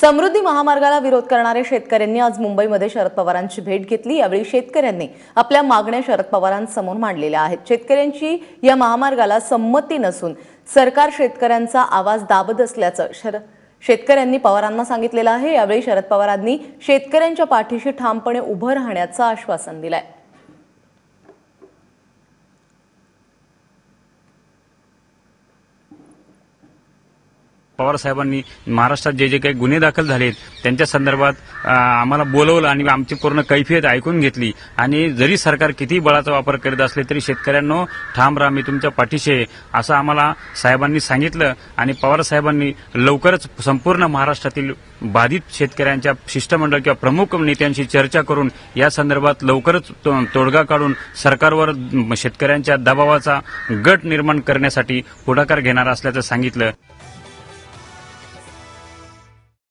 समृद्धी महामार्गाला विरोध करणाऱ्या शेतकऱ्यांनी आज मुंबईमध्ये शरद पवारांची भेट घेतली. यावेळी शेतकऱ्यांनी आपल्या मागण्या शरद पवारांसमोर मांडलेल्या आहेत. शेतकऱ्यांची या महामार्गाला संमती नसून सरकार शेतकऱ्यांचा आवाज दाबत असल्याचं शरद शेतकऱ्यांनी पवारांना सांगितलेलं आहे. यावेळी शरद पवारांनी शेतकऱ्यांच्या पाठीशी ठामपणे उभं राहण्याचं आश्वासन दिलंय. पवार साहेबांनी महाराष्ट्रात जे जे काही गुन्हे दाखल झालेत त्यांच्या संदर्भात आम्हाला बोलवलं आणि आमची पूर्ण कैफियत ऐकून घेतली. आणि जरी सरकार किती बळाचा वापर करीत असले तरी शेतकऱ्यांनो ठाम राम मी तुमच्या पाठीशी आहे असं आम्हाला साहेबांनी सांगितलं. आणि पवार साहेबांनी लवकरच संपूर्ण महाराष्ट्रातील बाधित शेतकऱ्यांच्या शिष्टमंडळ किंवा प्रमुख नेत्यांशी चर्चा करून या संदर्भात लवकरच तो- तोडगा काढून सरकारवर शेतकऱ्यांच्या दबावाचा गट निर्माण करण्यासाठी पुढाकार घेणार असल्याचं सांगितलं.